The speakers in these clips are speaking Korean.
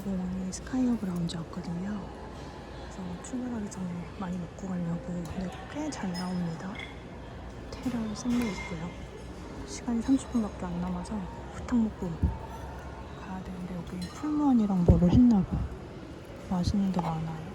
공항에 스카이어브 라운지 왔거든요. 그래서 출발하기 전에 많이 먹고 가려고 근데 꽤 잘 나옵니다. 생맥 있고요. 시간이 30분밖에 안 남아서 후딱 먹고 가야 되는데 여기 풀무원이랑 뭐를 했나 봐. 맛있는 게 많아요.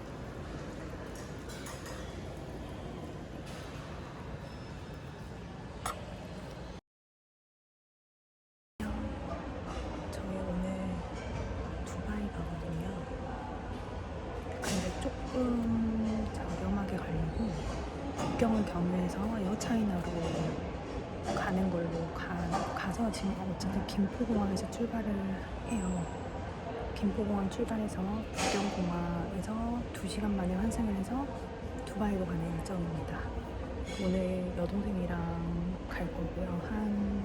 출발을 해요. 김포공항 출발해서 북경공항에서 2시간 만에 환승을 해서 두바이로 가는 일정입니다. 오늘 여동생이랑 갈 거고요. 한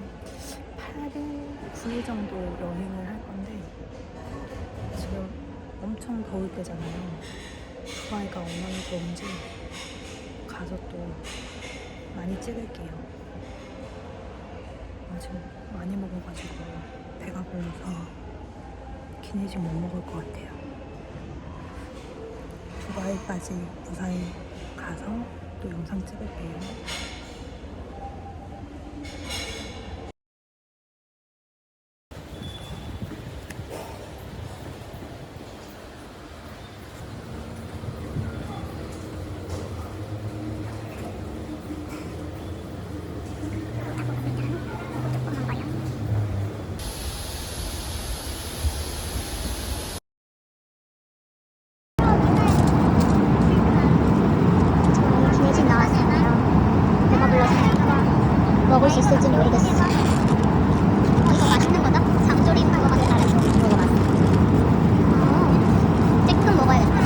8일, 9일 정도 여행을 할 건데 지금 엄청 더울 때잖아요. 두바이가 얼마나 더운지 가서 또 많이 찍을게요. 아, 지금 많이 먹어가지고 배가 불러서 기내식 못 먹을 것 같아요. 두바이까지 무사히 가서 또 영상 찍을게요. 저희 기내식 나왔어요. 배가 불러서 먹을 수 있을지 모르겠어. 이거 맛있는 거다? 장조림 그거 맛이 나서 먹어봤어. 어, 쬐끔 먹어야겠다.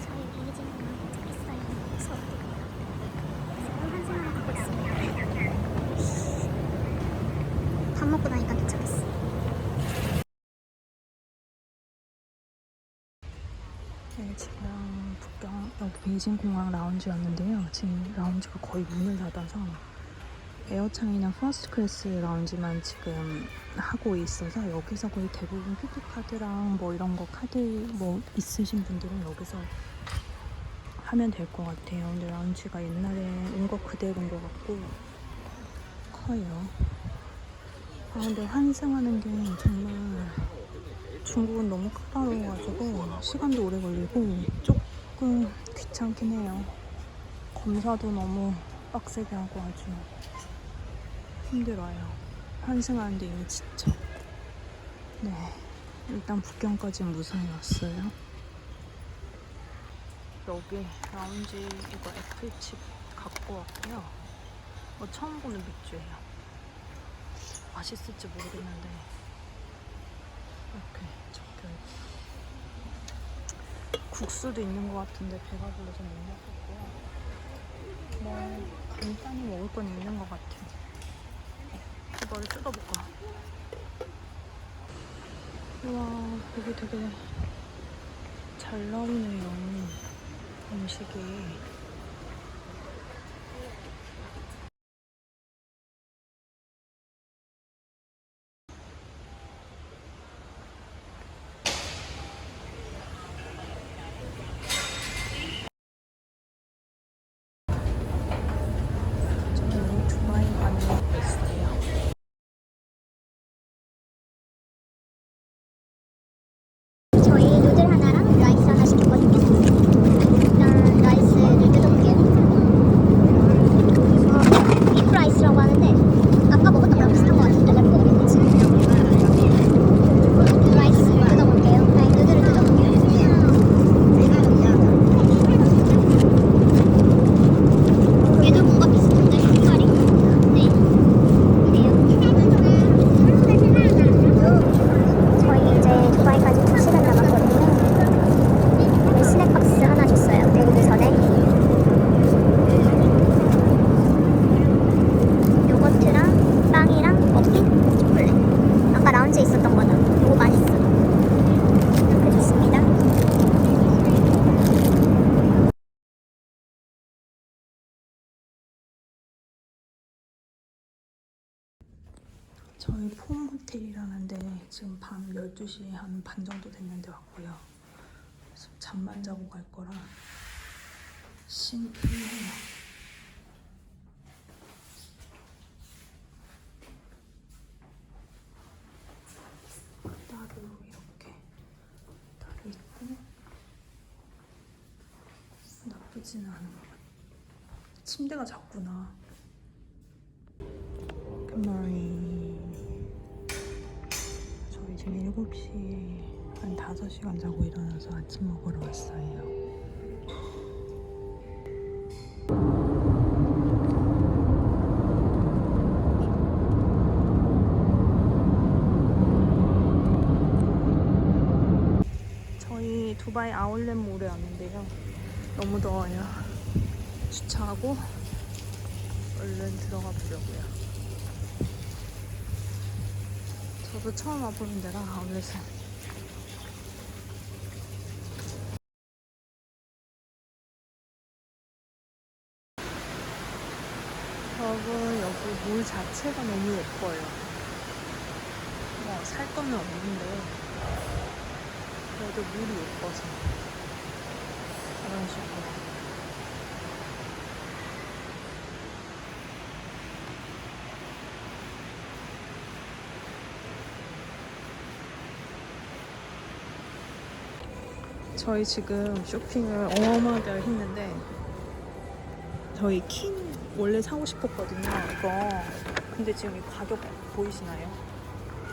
저희 기내식 도착했어요. 서울대. 서울 환승하러 가고 있어요. 밥 먹고 나니까 도착했어. 네, 지금 북경 여기 베이징 공항 라운지였는데요. 지금 라운지가 거의 문을 닫아서 에어차이나 퍼스트 클래스 라운지만 지금 하고 있어서 여기서 거의 대부분 큐티 카드랑 뭐 이런 거 카드 뭐 있으신 분들은 여기서 하면 될 것 같아요. 근데 라운지가 옛날에 온 거 그대로인 것 같고 커요. 아 근데 환승하는 게 정말 중국은 너무 까다로워가지고 시간도 오래 걸리고 조금 귀찮긴 해요. 검사도 너무 빡세게 하고 아주 힘들어요. 환승하는데 이미 지쳐. 네, 일단 북경까지 무사히 왔어요. 여기 라운지 이거 애플칩 갖고 왔고요. 어, 처음 보는 맥주예요. 맛있을지 모르겠는데 이렇게 적혀 국수도 있는 것 같은데 배가 불러서 못 먹겠고요. 뭐 간단히 먹을 건 있는 것 같아요. 이거를 뜯어볼까? 우와 여기 되게 잘 나오네요 음식이. 저는 두바이 가는 거 있어요. 저희 누들 하나랑 라이스 하나 시켰거든요. 일단 라이스 누들 저희 폼 호텔이라는데 지금 밤 12시 한 반 정도 됐는데 왔고요. 잠만 자고 갈 거라 심플해요. 따로 이렇게 따로 있고 나쁘지는 않은 것 같아요. 침대가 작구나. 7시에 한 5시간 자고 일어나서 아침 먹으러 왔어요. 저희 두바이 아울렛 몰에 왔는데요. 너무 더워요. 주차하고 얼른 들어가 보려고요. 저도 처음 와보는 데라 아울렛은 여러분 여기 물 자체가 너무 예뻐요. 뭐 살 거는 없는데 그래도 물이 예뻐서 이런 식으로. 저희 지금 쇼핑을 어마어마하게 했는데 저희 킨 원래 사고 싶었거든요 이거. 근데 지금 이 가격 보이시나요?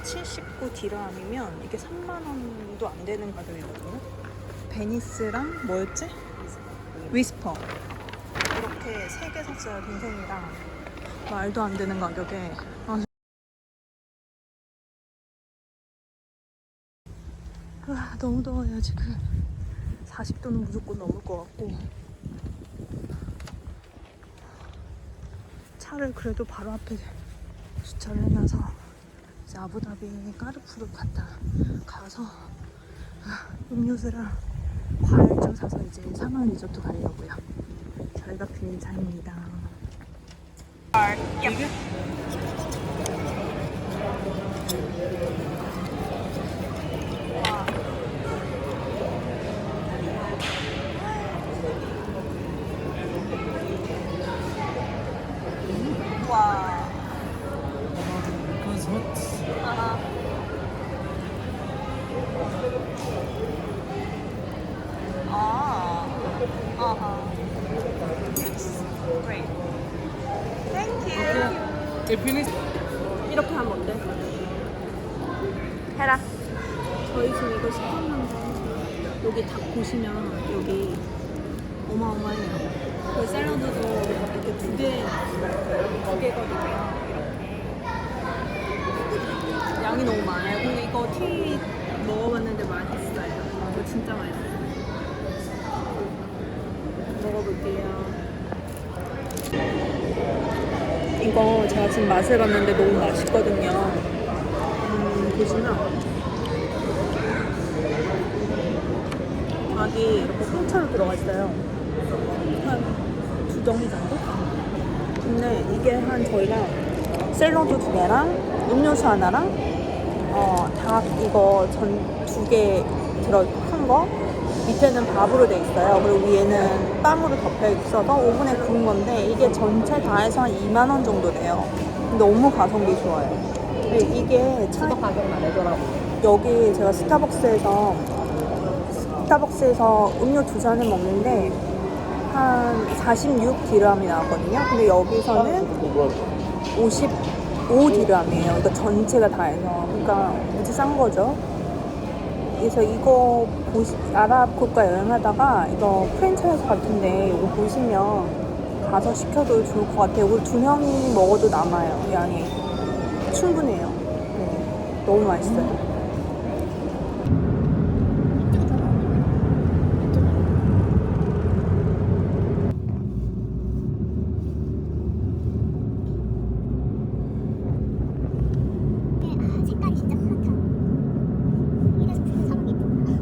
79 디람이면 이게 3만 원도 안 되는 가격이거든요. 베니스랑 뭐였지? 위스퍼. 이렇게 세 개 샀어요 동생이랑. 말도 안 되는 가격에. 아, 아, 너무 더워요 지금. 40도는 무조건 넘을 것 같고 차를 그래도 바로 앞에 주차를 해놔서 이제 아부다비 까르푸르 갔다 가서 아, 음료수랑 과일 좀 사서 이제 사막 리조트 가려고요 저희가 빌린 차입니다 이게? Need 이렇게 하면 어때? 해라. 저희 지금 이거 시켰는데 여기 닭 보시면 여기 어마어마해요. 그 샐러드도 이렇게 두 개, 두 개거든요. 양이 너무 많아요. 근데 이거 티 먹어봤는데 맛있어요. 이거 진짜 맛있어요. 먹어볼게요. 이거 제가 지금 맛을 봤는데 너무 맛있거든요. 음, 보시면 닭이 이렇게 통째로 들어가 있어요. 한 두 덩이 정도? 근데 이게 한 저희가 샐러드 두 개랑 음료수 하나랑 어, 닭 이거 전 두 개 들어 큰거 밑에는 밥으로 돼 있어요. 그리고 위에는 빵으로 덮여 있어서 오븐에 구운 건데 이게 전체 다 해서 한 2만 원 정도 돼요. 너무 가성비 좋아요. 근데 이게 차 가격 나래더라고. 여기 제가 스타벅스에서 스타벅스에서 음료 두 잔을 먹는데 한 46 디람이 나왔거든요. 근데 여기서는 55 디람이에요. 그러니까 전체가 다 해서 그러니까 무지 싼 거죠. 그래서 이거 보시, 아랍 국가 여행하다가 이거 프랜차이즈 같은데 이거 보시면 가서 시켜도 좋을 것 같아요. 이거 두 명이 먹어도 남아요. 양이 충분해요. 네, 너무 맛있어요. 아, 색깔이 진짜 환하다. 이래서 푸른 사막이 있구나.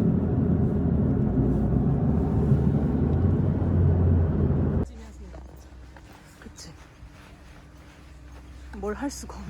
그치? 뭘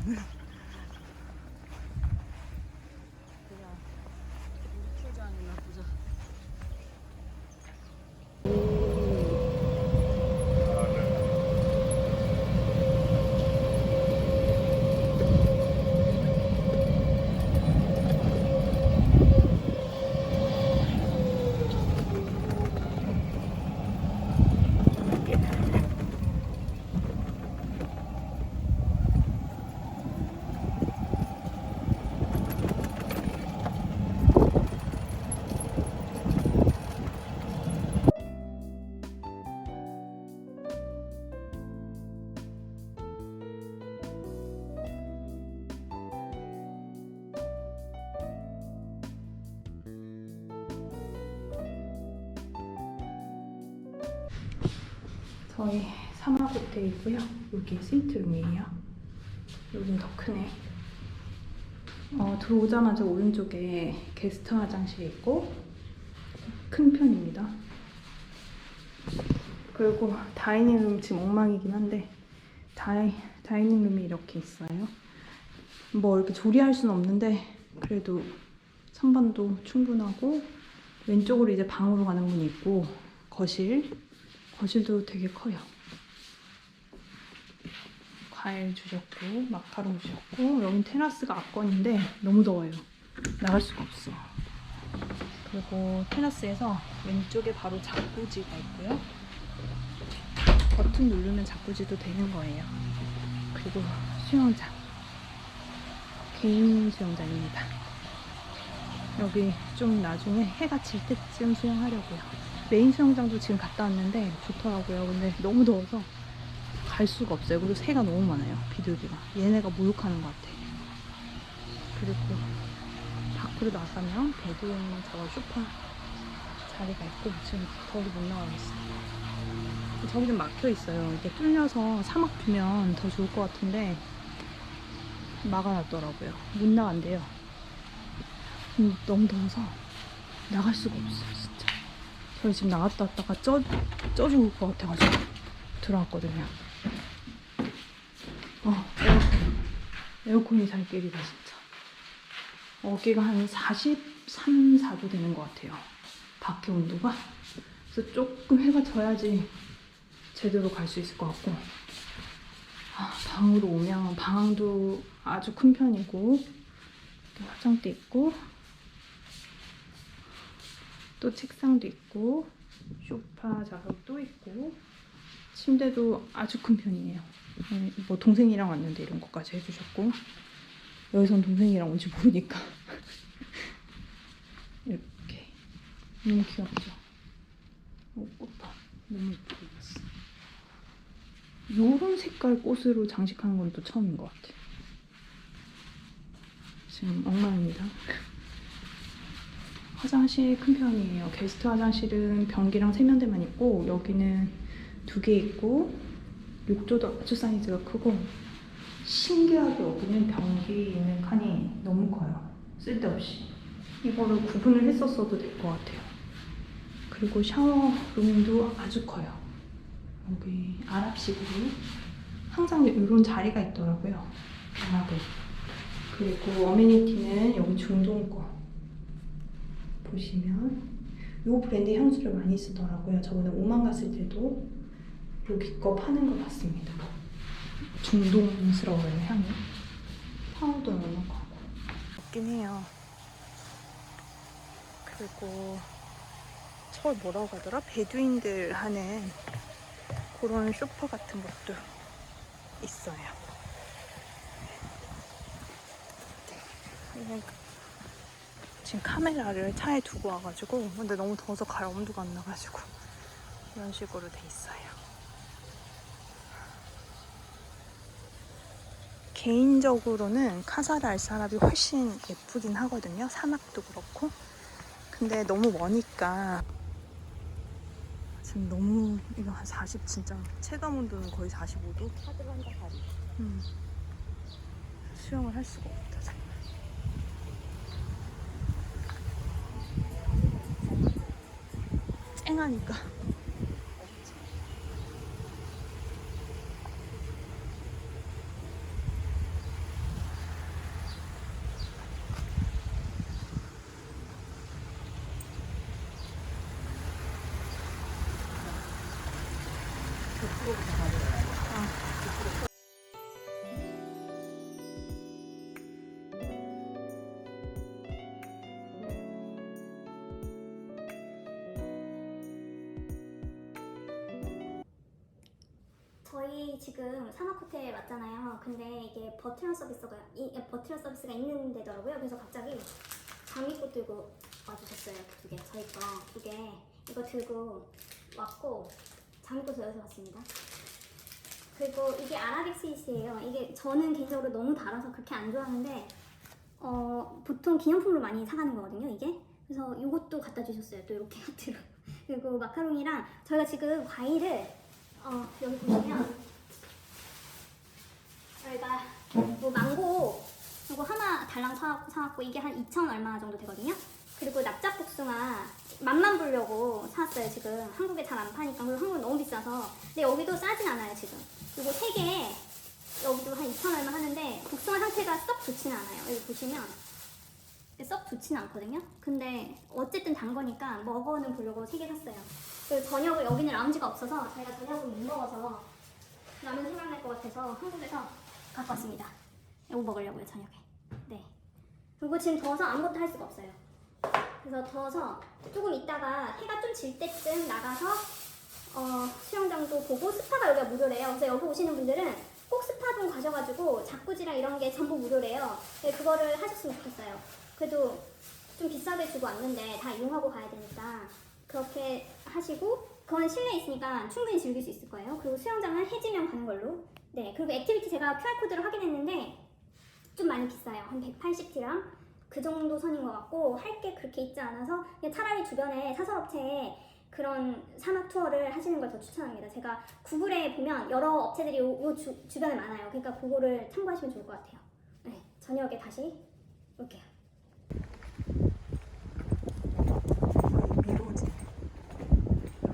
저희 사막 호텔이고요. 여기 스위트룸이에요. 여긴 더 크네. 어, 들어오자마자 오른쪽에 게스트 화장실이 있고 큰 편입니다. 그리고 다이닝룸 지금 엉망이긴 한데 다이, 다이닝룸이 이렇게 있어요. 뭐 이렇게 조리할 수는 없는데 그래도 선반도 충분하고 왼쪽으로 이제 방으로 가는 문이 있고 거실 거실도 되게 커요. 과일 주셨고 마카롱 주셨고 여긴 테라스가 압권인데 너무 더워요. 나갈 수가 없어. 그리고 테라스에서 왼쪽에 바로 자쿠지가 있고요. 버튼 누르면 자쿠지도 되는 거예요. 그리고 수영장. 개인 수영장입니다. 여기 좀 나중에 해가 질 때쯤 수영하려고요. 메인 수영장도 지금 갔다 왔는데 좋더라고요. 근데 너무 더워서 갈 수가 없어요. 그리고 새가 너무 많아요. 비둘기가. 얘네가 모욕하는 것 같아. 그리고 밖으로 나가면 베드인 저거 소파 자리가 있고 지금 거기 못 나가겠어요. 저기 좀 막혀 있어요. 이렇게 뚫려서 사막 비면 더 좋을 것 같은데 막아놨더라고요. 못 나간대요. 음, 너무 더워서 나갈 수가 없어요, 저희 지금 나갔다 왔다가 쪄, 쪄 죽을 것 같아가지고 들어왔거든요. 어, 에어컨. 에어컨 이 살 길이다, 진짜. 어깨가 한 43, 4도 되는 것 같아요. 밖에 온도가. 그래서 조금 해가 져야지 제대로 갈 수 있을 것 같고. 아, 방으로 오면 방도 아주 큰 편이고, 또 화장대 있고, 또 책상도 있고, 소파 좌석도 있고, 침대도 아주 큰 편이에요. 음, 뭐 동생이랑 왔는데 이런 것까지 해주셨고, 여기선 동생이랑 온지 모르니까. 이렇게. 너무 귀엽죠? 어, 꽃봐. 너무 예쁘게 입었어. 요런 색깔 꽃으로 장식하는 건 또 처음인 것 같아. 지금 엉망입니다. 화장실 큰 편이에요. 게스트 화장실은 변기랑 세면대만 있고 여기는 두 개 있고 욕조도 아주 사이즈가 크고 신기하게 여기는 변기 있는 칸이 너무 커요. 쓸데없이. 이거를 구분을 했었어도 될 것 같아요. 그리고 샤워룸도 아주 커요. 여기 아랍식으로 항상 이런 자리가 있더라고요. 아랍에. 그리고 어메니티는 여기 중동 거 보시면 이 브랜드 향수를 많이 쓰더라고요. 저번에 오만 갔을 때도 여기 거 파는 거 봤습니다. 중동스러워요 향이. 파우더 거고. 없긴 해요. 그리고 저 뭐라고 하더라? 베두인들 하는 그런 쇼파 같은 것도 있어요. 이건 지금 카메라를 차에 두고 와가지고 근데 너무 더워서 갈 엄두가 안 나가지고 이런 식으로 돼 있어요. 개인적으로는 카사르 알사랍이 훨씬 예쁘긴 하거든요. 사막도 그렇고. 근데 너무 머니까 지금 너무 이거 한 40 진짜 체감 온도는 거의 45도. 하드반다 다리. 음. 수영을 할 수가 없다 정말. 쨍하니까. 지금 사막 호텔 왔잖아요. 근데 이게 버티런 서비스가 이 버티런 서비스가 있는 데더라고요. 그래서 갑자기 장미꽃 들고 와주셨어요. 두 개, 저희 거 두 개. 이거 들고 왔고 장미꽃을 여기서 봤습니다. 그리고 이게 아라빅 스윗이에요. 이게 저는 개인적으로 너무 달아서 그렇게 안 좋아하는데 어, 보통 기념품으로 많이 사가는 거거든요. 이게. 그래서 이것도 갖다 주셨어요. 또 이렇게 하트로. 그리고 마카롱이랑 저희가 지금 과일을 어, 여기 보시면 저희가 뭐 망고 이거 하나 달랑 사, 사왔고 이게 한 2천 얼마 정도 되거든요. 그리고 납작복숭아 맛만 보려고 사왔어요 지금. 한국에 잘 안 파니까. 그리고 한국은 너무 비싸서. 근데 여기도 싸진 않아요 지금. 이거 세개 여기도 한 2천 얼마 하는데 복숭아 상태가 썩 좋지는 않아요. 여기 보시면. 썩 좋지는 않거든요? 근데 어쨌든 단 거니까 먹어는 보려고 세개 샀어요. 그리고 저녁을 여기는 라운지가 없어서 저희가 저녁을 못 먹어서 라면 생각날 것 같아서 한국에서 갖고 왔습니다 이거 먹으려고요 저녁에 네 그리고 지금 더워서 아무것도 할 수가 없어요 그래서 더워서 조금 있다가 해가 좀 질 때쯤 나가서 어, 수영장도 보고 스파가 여기가 무료래요. 그래서 여기 오시는 분들은 꼭 스파 좀 가셔가지고 자꾸지랑 이런 게 전부 무료래요. 네, 그거를 하셨으면 좋겠어요. 그래도 좀 비싸게 주고 왔는데 다 이용하고 가야 되니까 그렇게 하시고 그건 실내에 있으니까 충분히 즐길 수 있을 거예요. 그리고 수영장은 해지면 가는 걸로. 네, 그리고 액티비티 제가 QR코드로 확인했는데 좀 많이 비싸요. 한 180디랑 그 정도 선인 것 같고 할 게 그렇게 있지 않아서 그냥 차라리 주변에 사설업체에 그런 사막 투어를 하시는 걸 더 추천합니다. 제가 구글에 보면 여러 업체들이 요, 요 주, 주변에 많아요. 그러니까 그거를 참고하시면 좋을 것 같아요. 네, 저녁에 다시 올게요. 미로지.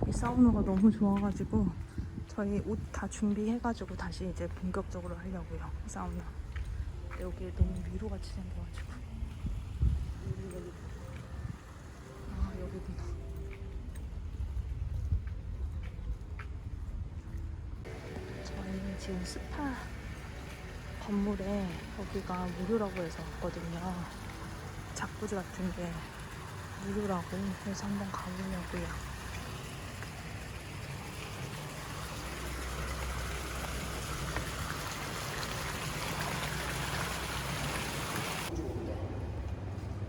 여기 사우나가 너무 좋아가지고 저희 옷 다 준비해가지고 다시 이제 본격적으로 하려고요. 사우나. 여기 너무 미로같이 생겨가지고. 아 여기구나. 저희는 지금 스파 건물에 여기가 무료라고 해서 왔거든요. 자꾸지 같은 게 무료라고 해서 한번 가보려고요.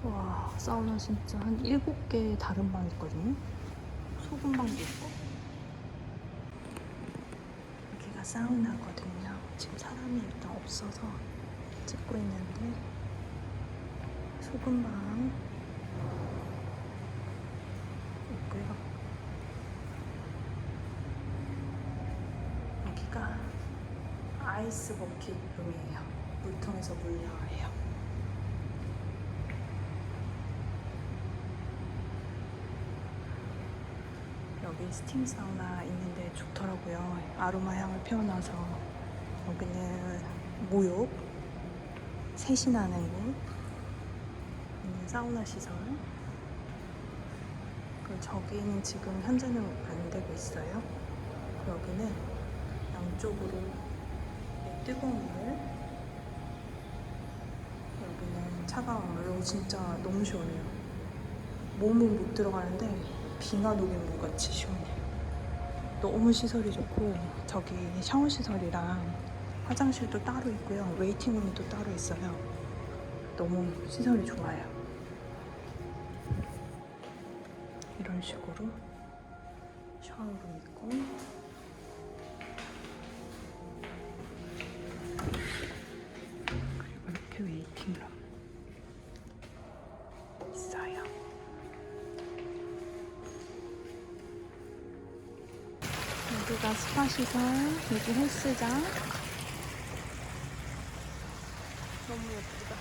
와 사우나 진짜 한 일곱 개 다른 방 있거든요. 소금 방도 있고. 여기가 사우나거든요. 지금 사람이 일단 없어서 찍고 있는데 소금 방 있고요. 여기가 아이스 버킷 룸이에요. 물통에서 물 나와요. 여기 스팀 사우나 있는데 좋더라고요. 아로마 향을 피워놔서 여기는 모욕, 셋이 나는 곳, 있는 사우나 시설. 그리고 저기는 지금 현재는 안 되고 있어요. 여기는 양쪽으로 뜨거운 물, 여기는 차가운 물. 여기 진짜 너무 시원해요. 몸은 못 들어가는데 비가 녹인 물 같이 시원해요. 너무 시설이 좋고 저기 샤워 시설이랑 화장실도 따로 있고요. 웨이팅룸이 또 따로 있어요. 너무 시설이 좋아요. 이런 식으로 샤워룸 있고 여기가 스파 시설, 여기 헬스장. 너무 예쁘다.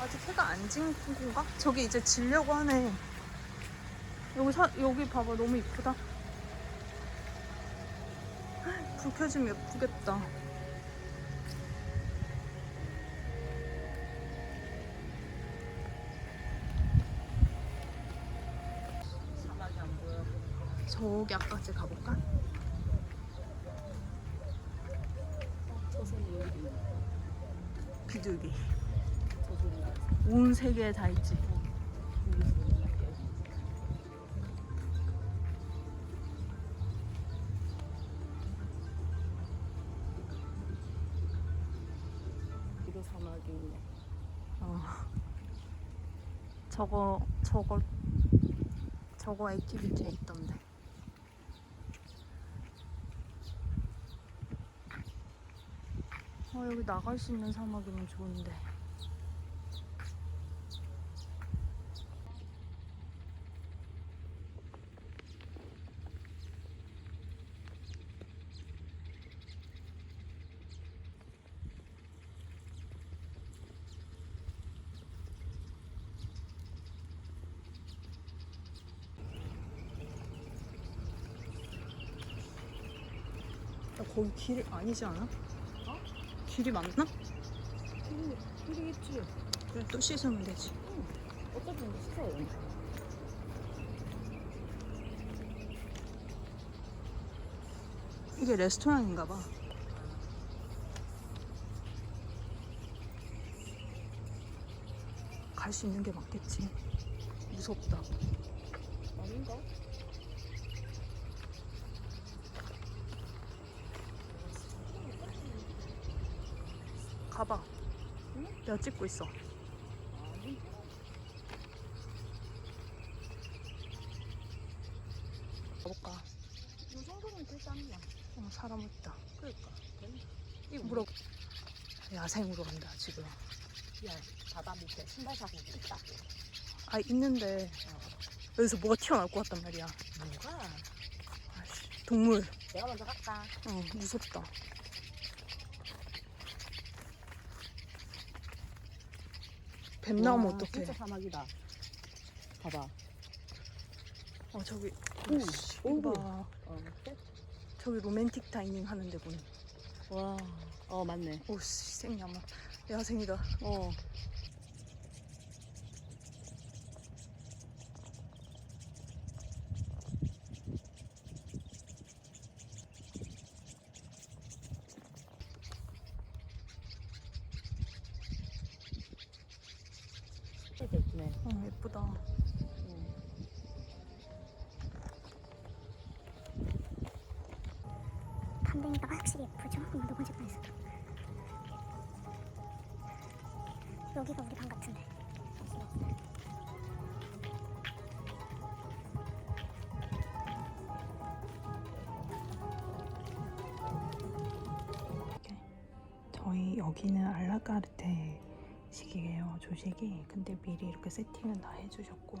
아직 해가 안 진 건가? 저기 이제 지려고 하네. 여기 사, 여기 봐봐 너무 이쁘다. 불 켜지면 예쁘겠다. 저기 아까지 가볼까? 비둘기. 온 세계에 다 있지. 이거 사막이 있네. 어. 저거 저거 저거 액티비티에 있던데. 어 여기 나갈 수 있는 사막이면 좋은데. 거기 길 아니지 않아? 어? 길이 맞나? 길, 길이겠지. 그래 또 씻으면 되지. 어차피 이제 씻어요. 이게 레스토랑인가 봐. 갈 수 있는 게 맞겠지. 무섭다. 아닌가? 가봐. 응? 내가 찍고 있어. 가볼까? 이 정도면 괜찮냐? 어, 사람 있다. 그러니까. 이거 물어. 야생으로 간다 지금. 야, 바다 밑에 신발 사고 있다. 아 있는데 어. 여기서 뭐가 튀어나올 것 같단 말이야. 뭐가? 아이씨, 동물. 내가 먼저 갈까? 어 무섭다. 뱀 나오면 와, 어떡해? 진짜 사막이다. 봐봐. 어 저기 오, 오씨, 오. 이거 봐. 어? 저기 로맨틱 다이닝 하는 데군. 와, 어 맞네. 오씨 생야마 야생이다. 어. 진짜 예쁘네. 어 예쁘다. 응. 밤 되니까 확실히 예쁘죠? 운동 공식관에서도 여기가 우리 방 같은데 저희 여기는 알라카르테 조식이 근데 미리 이렇게 세팅은 다 해주셨고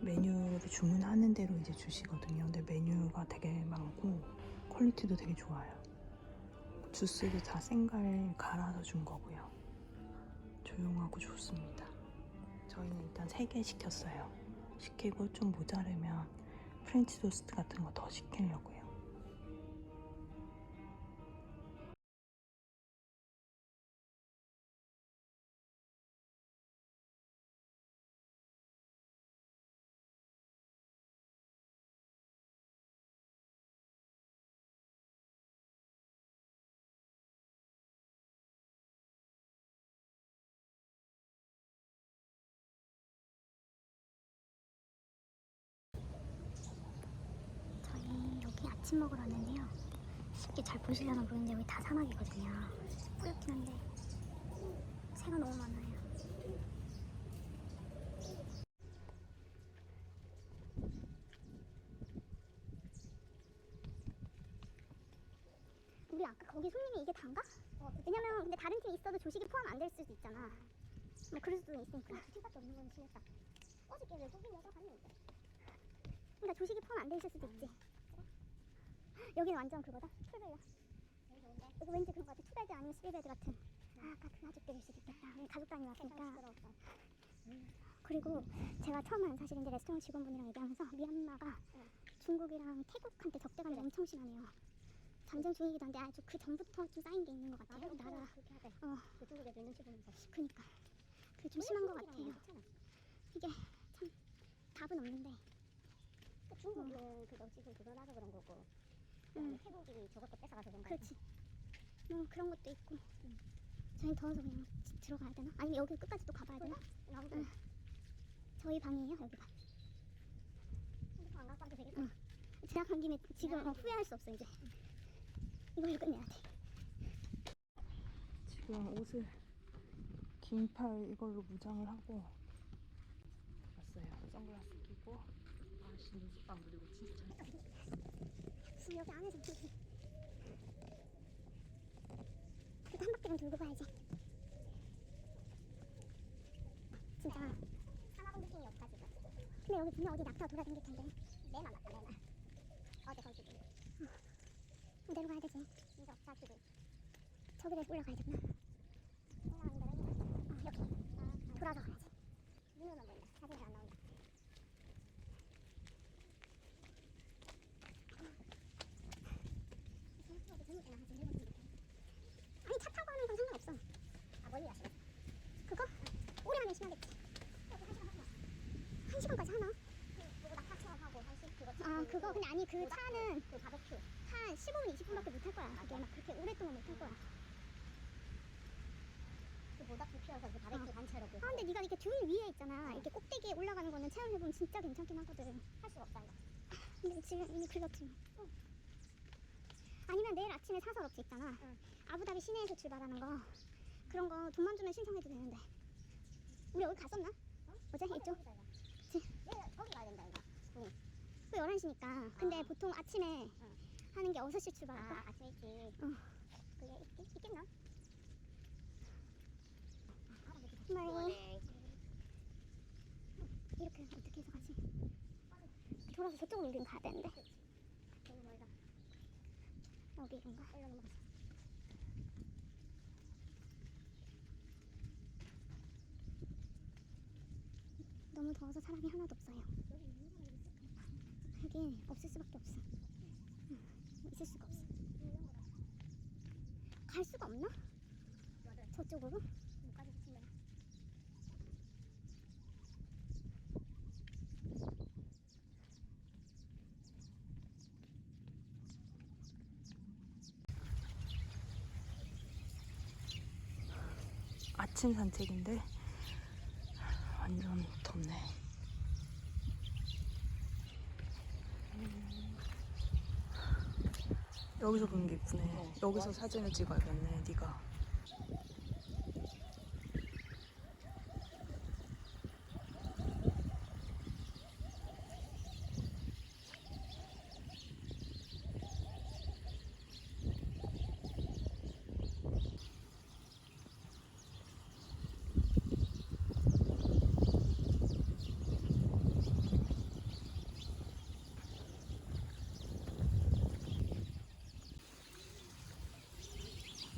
메뉴를 주문하는 대로 이제 주시거든요. 근데 메뉴가 되게 많고 퀄리티도 되게 좋아요. 주스도 다 생갈 갈아서 준 거고요. 조용하고 좋습니다. 저희는 일단 3개 시켰어요. 시키고 좀 모자르면 프렌치 토스트 같은 거 더 시키려고요 쉽게 잘 보시려나 모르는데 여기 다 사막이거든요. 뿌옇긴 한데 새가 너무 많아요. 우리 아까 거기 손님이 이게 단가? 왜냐면 근데 다른 팀 있어도 조식이 포함 안 될 수도 있잖아. 뭐 그럴 수도 있으니까. 조식밖에 없는 건 심했다. 어저께 외국인 여자 갔는데? 그러니까 조식이 포함 안 돼 있을 수도 있지 여기는 완전 그거다. 풀베야. 이거 왠지 그런 거 같아. 투베드 아니면 쓰리베드 같은. 아 아까 그 가족들일 수도 있겠다. 왜냐면 가족 단위 왔으니까. 그리고 제가 처음 은 사실 이제 레스토랑 직원분이랑 얘기하면서 미얀마가 중국이랑 태국한테 적대감이 엄청 심하네요. 전쟁 중이기도 한데 아주 그 전부터 좀 쌓인 게 있는 것 같아요. 나라. 어. 그쪽에도 있는 친구는 그니까. 그게 좀 심한 것 같아요. 이게 참 답은 없는데. 중국은 그거 지금 그거 나서 그런 거고 음. 태국이 저것도 뺏어가서 그런 거 그렇지. 뭐 그런 것도 있고. 저희 더워서 그냥 지- 들어가야 되나? 아니면 여기 끝까지 또 가봐야 되나? 나오고 응. 저희 방이에요 여기가. 핸드폰 안 갖고 와도 되겠다 응. 제약한 김에 지금 어, 후회할 수 없어 이제. 이걸로 끝내야 돼. 지금 옷을 긴팔 이걸로 무장을 하고 왔어요. 선글라스 끼고 아씨 눈썹 안 그리고 진짜. 지금 여기 안에서 보지. 그래도 한 바퀴는 돌고 가야지. 진짜. 사막 느낌이 없다 지금 근데 여기 분명 어디 낙타 돌아다닐 텐데. 내만 맞다 내만 어제 거기 내려가야 되지. 진짜 없다 지금 저기를 올라가야 되구나. 올라가는 데는 어, 여기. 아, 돌아서 가야지. 눈으로만 보인다 사진이 안 나온다 열심히 하겠지. 한 시간까지 하나? 그리고 낙하처럼 하고 한시 그거. 아 그거 근데 아니 그 차는 그 바베큐 한 15분 20분밖에 못 할 거야. 그게 막 그렇게 오랫동안 못 할 거야. 그 모닥불 피워서 그 바베큐 단체로. 아 근데 네가 이렇게 듀일 위에 있잖아. 이렇게 꼭대기에 올라가는 거는 체험해보면 진짜 괜찮긴 하거든. 할 수가 없다 이거. 근데 지금 이미 긁었지. 뭐. 아니면 내일 아침에 사설 업체 있잖아. 아부다비 시내에서 출발하는 거. 그런 거 돈만 주면 신청해도 되는데. 우리 여기 갔었나? 어제 이쪽? 그치? 거기 가야 된다 이거. 그 11시니까. 근데 보통 아침에 하는 게 6시 출발할까? 아, 아침 일찍. 어. 그게 있, 있 겠나? 정말 이렇게 어떻게 해서 가지? 돌아서 저쪽으로 우린 가야 되는데. 너무 멀다. 여기 이건가? 일로 넘어가자. 너무 더워서 사람이 하나도 없어요. 여기 없을 수밖에 없어. 응, 있을 수가 없어. 갈 수가 없나? 저쪽으로? 아침 산책인데 완전 덥네. 여기서 보는 게 이쁘네. 어, 여기서 사진을 찍어야겠네, 네가.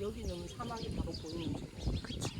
여기는 사막이 바로 보이는 줄. 그치.